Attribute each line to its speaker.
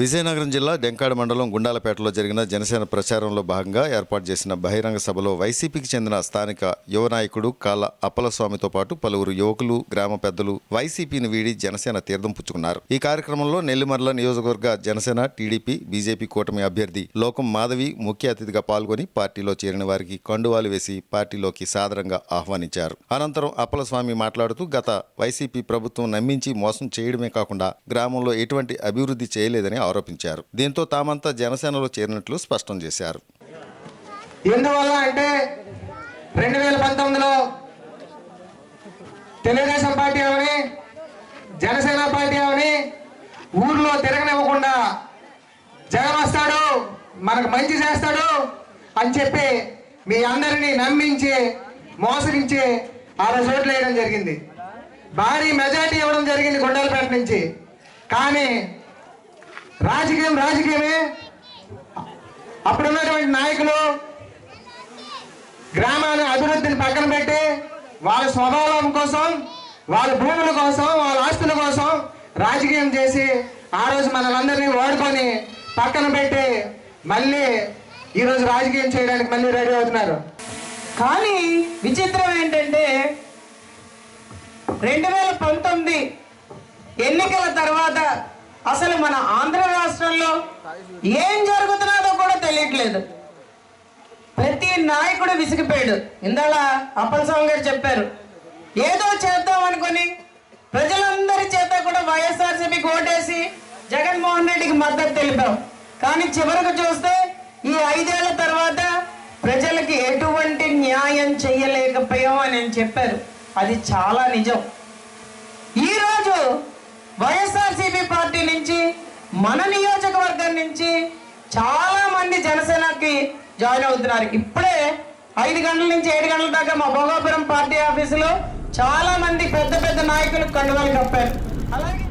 Speaker 1: విజయనగరం జిల్లా డెంకాడ మండలం గుండాలపేటలో జరిగిన జనసేన ప్రచారంలో భాగంగా ఏర్పాటు చేసిన బహిరంగ సభలో వైసీపీకి చెందిన స్థానిక యువ నాయకుడు కాళ్ళ అప్పలస్వామితో పాటు పలువురు యువకులు గ్రామ పెద్దలు వైసీపీని వీడి జనసేన తీర్థం పుచ్చుకున్నారు. ఈ కార్యక్రమంలో నెల్లిమర్ల నియోజకవర్గ జనసేన టీడీపీ బీజేపీ కూటమి అభ్యర్థి లోకం మాధవి ముఖ్య అతిథిగా పాల్గొని పార్టీలో చేరిన వారికి కండువాలు వేసి పార్టీలోకి సాదరంగా ఆహ్వానించారు. అనంతరం అప్పలస్వామి మాట్లాడుతూ గత వైసీపీ ప్రభుత్వం నమ్మించి మోసం చేయడమే కాకుండా గ్రామంలో ఎటువంటి అభివృద్ధి చేయలేదని ఆరోపించారు. దీంతో తామంతా జనసేనలో చేరినట్లు స్పష్టం చేశారు.
Speaker 2: ఎందువల్ల అంటే రెండు వేల పంతొమ్మిదిలో తెలుగుదేశం పార్టీ అవని జనసేన పార్టీ అవని ఊర్లో తిరగనివ్వకుండా జగన్ వస్తాడు మనకు మంచి చేస్తాడు అని చెప్పి మీ అందరినీ నమ్మించి మోసగించి ఆరు చోట్లు వేయడం జరిగింది. భారీ మెజార్టీ ఇవ్వడం జరిగింది కొండలపేట నుంచి. కానీ రాజకీయం రాజకీయమే. అప్పుడున్నటువంటి నాయకులు గ్రామాన్ని అభివృద్ధిని పక్కన పెట్టి వాళ్ళ స్వభావం కోసం వాళ్ళ భూముల కోసం వాళ్ళ ఆస్తుల కోసం రాజకీయం చేసి ఆ రోజు మనలందరినీ ఓడుకొని పక్కన పెట్టి మళ్ళీ ఈరోజు రాజకీయం చేయడానికి మళ్ళీ రెడీ అవుతున్నారు.
Speaker 3: కానీ విచిత్రం ఏంటంటే రెండు వేల పంతొమ్మిది ఎన్నికల తర్వాత అసలు మన ఆంధ్ర రాష్ట్రంలో ఏం జరుగుతున్నదో కూడా తెలియట్లేదు. ప్రతి నాయకుడు విసిగిపోయాడు. ఇందాల అప్పల స్వామి గారు చెప్పారు ఏదో చేద్దాం అనుకొని ప్రజలందరి చేత కూడా వైఎస్ఆర్సీపీకి ఓటేసి జగన్మోహన్ రెడ్డికి మద్దతు తెలిపాం. కానీ చివరకు చూస్తే ఈ ఐదేళ్ళ తర్వాత ప్రజలకి ఎటువంటి న్యాయం చేయలేకపోయాం అని చెప్పారు. అది చాలా నిజం. వైఎస్ఆర్సీపీ పార్టీ నుంచి మన నియోజకవర్గం నుంచి చాలా మంది జనసేనకి జాయిన్ అవుతున్నారు. ఇప్పుడే ఐదు గంటల నుంచి ఏడు గంటల దాకా మా భోగాపురం పార్టీ ఆఫీసులో చాలా మంది పెద్ద పెద్ద నాయకులు కండువాలు కప్పారు. అలాగే